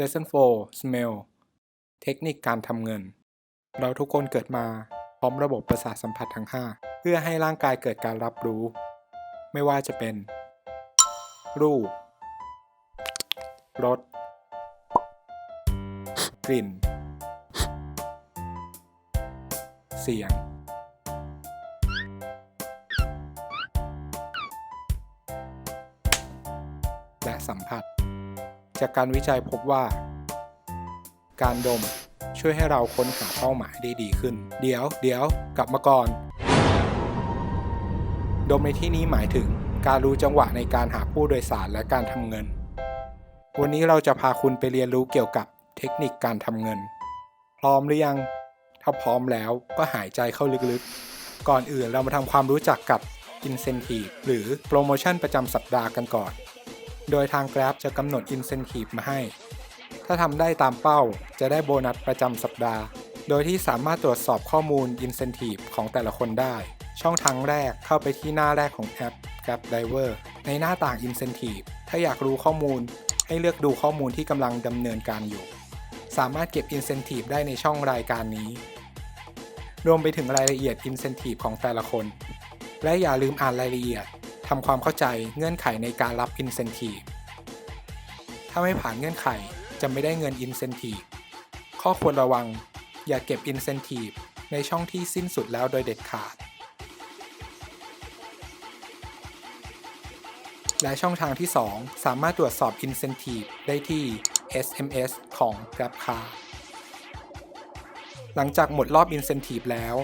lesson 4 smell เทคนิคการทำเงิน เราทุกคนเกิดมาพร้อมระบบประสาทสัมผัสทั้ง 5 เพื่อให้ร่างกายเกิดการรับรู้ ไม่ว่าจะเป็น รูป รส กลิ่น เสียง และสัมผัส จากการวิจัยพบว่า การดมช่วยให้เราค้นหาเป้าหมายได้ดีขึ้น เดี๋ยว เดี๋ยว กลับมาก่อน ดมในที่นี้หมายถึงการรู้จังหวะในการหาผู้โดยสารและการทำเงิน วันนี้เราจะพาคุณไปเรียนรู้เกี่ยวกับเทคนิคการทำเงิน พร้อมหรือยัง ถ้าพร้อมแล้วก็หายใจเข้าลึกๆ ก่อนอื่นเรามาทำความรู้จักกับ Incentive หรือโปรโมชั่นประจำสัปดาห์กันก่อน โดยทาง Grab จะกำหนด Incentive มาให้ ถ้าทำได้ตามเป้าจะได้โบนัสประจำสัปดาห์ โดยที่สามารถตรวจสอบข้อมูล Incentive ของแต่ละคนได้ ช่องทางแรกเข้าไปที่หน้าแรกของแอป Grab Driver ในหน้าต่าง Incentive ถ้าอยากรู้ข้อมูล ให้เลือกดูข้อมูลที่กำลังดำเนินการอยู่ สามารถเก็บ Incentive ได้ในช่องรายการนี้ รวมไปถึงรายละเอียด Incentive ของแต่ละคน และอย่าลืมอ่านรายละเอียด ทำความเข้าใจเงื่อนไขในการรับ Incentive ถ้าไม่ผ่านเงื่อนไขจะไม่ได้เงิน Incentive ข้อควรระวัง อย่าเก็บ Incentive ในช่องที่สิ้นสุดแล้วโดยเด็ดขาด และช่องทางที่ 2 สามารถตรวจสอบ Incentive ได้ที่ SMS ของ GrabCar หลังจากหมดรอบ Incentive แล้ว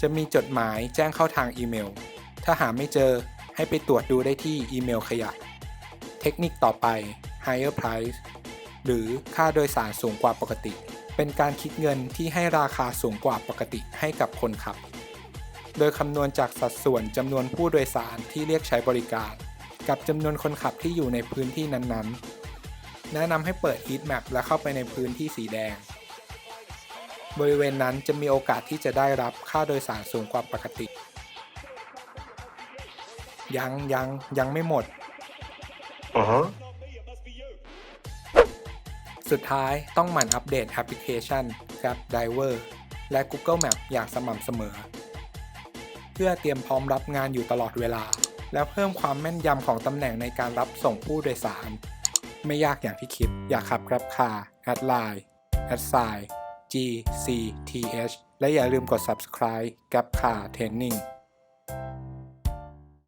จะมีจดหมายแจ้งเข้าทางอีเมล ถ้าหาไม่เจอ ให้ไปตรวจดูได้ที่อีเมลขยะ เทคนิคต่อไป higher price หรือค่าโดยสารสูงกว่าปกติ เป็นการคิดเงินที่ให้ราคาสูงกว่าปกติให้กับคนขับ โดยคำนวณจากสัดส่วนจำนวนผู้โดยสารที่เรียกใช้บริการ กับจำนวนคนขับที่อยู่ในพื้นที่นั้นๆ แนะนำให้เปิด heat map และเข้าไปในพื้นที่สีแดง บริเวณนั้นจะมีโอกาสที่จะได้รับค่าโดยสารสูงกว่าปกติ ยังยังยังไม่หมด Uh-huh. สุดท้ายต้องหมั่นอัปเดตแอปพลิเคชัน Grab Driver และ Google Map อย่างสม่ำเสมอ เพื่อเตรียมพร้อมรับงานอยู่ตลอดเวลา และเพิ่มความแม่นยำของตำแหน่งในการรับส่งผู้โดยสาร ไม่ยากอย่างที่คิด อยากขับ Grab Car แอดไลน์แอดไซน์ GCTH และอย่าลืมกด subscribe Grab Car Training